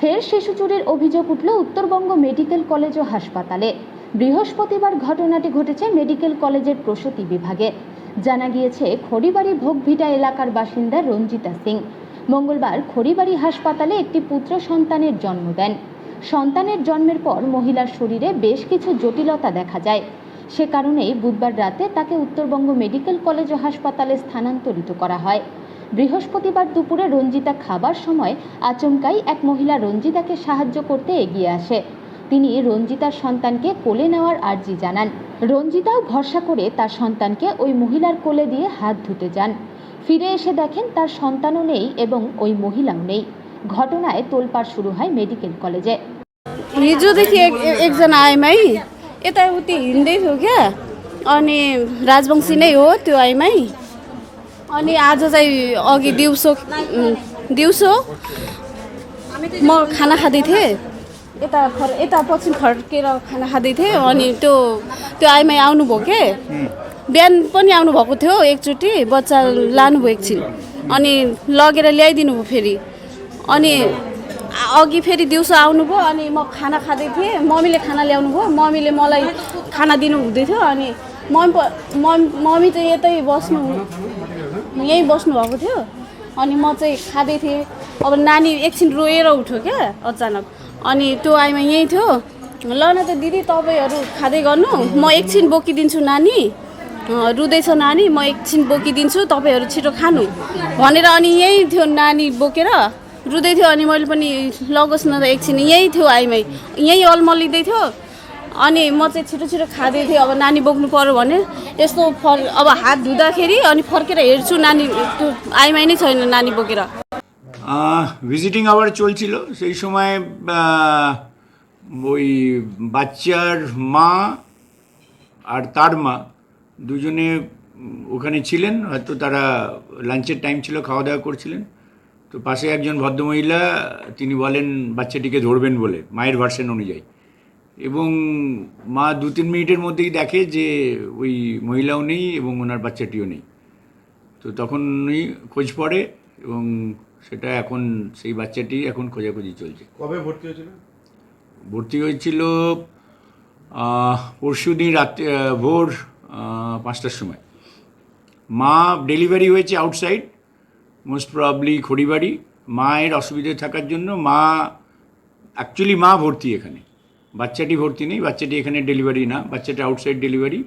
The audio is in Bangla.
ফের শিশু চুরির অভিযোগ উঠল উত্তরবঙ্গ মেডিকেল কলেজ ও হাসপাতালে। বৃহস্পতিবার ঘটনাটি ঘটেছে মেডিকেল কলেজের প্রসূতি বিভাগে। জানা গিয়েছে, খড়িবাড়ি ভোগভিটা এলাকার বাসিন্দা রঞ্জিতা সিং। মঙ্গলবার খড়িবাড়ি হাসপাতালে একটি পুত্র সন্তানের জন্ম দেন। সন্তানের জন্মের পর মহিলার শরীরে বেশ কিছু জটিলতা দেখা যায়। সে কারণেই বুধবার রাতে তাকে উত্তরবঙ্গ মেডিকেল কলেজ ও হাসপাতালে স্থানান্তরিত করা হয়। বৃহস্পতিবার দুপুরে রঞ্জিতা খাবার সময় আচমকাই এক মহিলা রঞ্জিতাকে সাহায্য করতে এগিয়ে আসে তিনি রঞ্জিতার সন্তানকে কোলে নেওয়ার আর্জি জানান রঞ্জিতাও ভরসা করে তার সন্তানকে ওই মহিলার কোলে দিয়ে হাত ধুতে যান ফিরে এসে দেখেন তার সন্তানও নেই এবং ওই মহিলাও নেই ঘটনায় তোলপাড় শুরু হয় মেডিকেল কলেজে हिजोदेखि एक एक- एकजना आइमाई यताउति हिँड्दै थियो क्या अनि राजवंशी नै हो त्यो आइमाई अनि आज चाहिँ अघि दिउँसो दिउँसो म खाना खाँदै थिएँ। यता फर यता पछि फर्केर खाना खाँदै थिएँ अनि त्यो त्यो आइमाई आउनुभयो के? बिहान पनि आउनुभएको थियो एकचोटि बच्चा लानुभयो एकछिन अनि लगेर ल्याइदिनु भयो फेरि। अनि अघि फेरि दिउँसो आउनुभयो अनि म खाना खाँदै थिएँ। मम्मीले खाना ल्याउनु भयो। मम्मीले मलाई खाना दिनु हुँदै थियो अनि मम्मी मम्मी चाहिँ यतै बस्नु यहीँ बस्नुभएको थियो। अनि म चाहिँ खाँदै थिएँ। अब नानी एकछिन रोएर उठ्यो क्या अचानक। अनि त्यो आइमा यहीँ थियो। ल न त दिदी तपाईँहरू खाँदै गर्नु। म एकछिन बोकिदिन्छु नानी। रुँदैछ नानी। म एकछिन बोकिदिन्छु तपाईँहरू छिटो खानु। भनेर अनि यहीँ थियो नानी बोकेर। रुँदै थियो अनि मैले पनि लगोस् न त एकछिन। यहीँ थियो आइमै। यहीँ अलमलिँदै थियो। अनि म चाहिँ छिटो छिटो खाँदै थिएँ अब नानी बोक्नु पऱ्यो भने यस्तो फर अब हात धुँदाखेरि अनि फर्केर हेर्छु नानी त्यो आइमाई नै छैन नानी बोकेर ভিজিটিং আওয়ার চলছিল সেই সময় আহ, ওই বাচ্চার মা আর তার মা দুজনে উম, ওখানে ছিলেন হয়তো তারা লাঞ্চের টাইম ছিল খাওয়া দাওয়া করছিলেন তো পাশে একজন ভদ্রমহিলা তিনি বলেন বাচ্চাটিকে ধরবেন বলে মায়ের ভার্সন অনুযায়ী এবং মা দু তিন মিনিটের মধ্যেই দেখে যে ওই মহিলাও নেই এবং ওনার বাচ্চাটিও নেই। তো তখন উনি খোঁজ পড়ে এবং সেটা এখন সেই বাচ্চাটি এখন খোঁজাখুঁজি চলছে। কবে ভর্তি হয়েছিল? ভর্তি হয়েছিল পরশু দিন রাত্রে ভোর পাঁচটার সময়। মা ডেলিভারি হয়েছে আউটসাইড মোস্ট প্রবলি খড়িবাড়ি। মায়ের অসুবিধে থাকার জন্য মা অ্যাকচুয়ালি মা ভর্তি এখানে। বাচ্চাটি ভর্তি নেই বাচ্চাটি এখানে ডেলিভারি না বাচ্চাটি আউটসাইড ডেলিভারি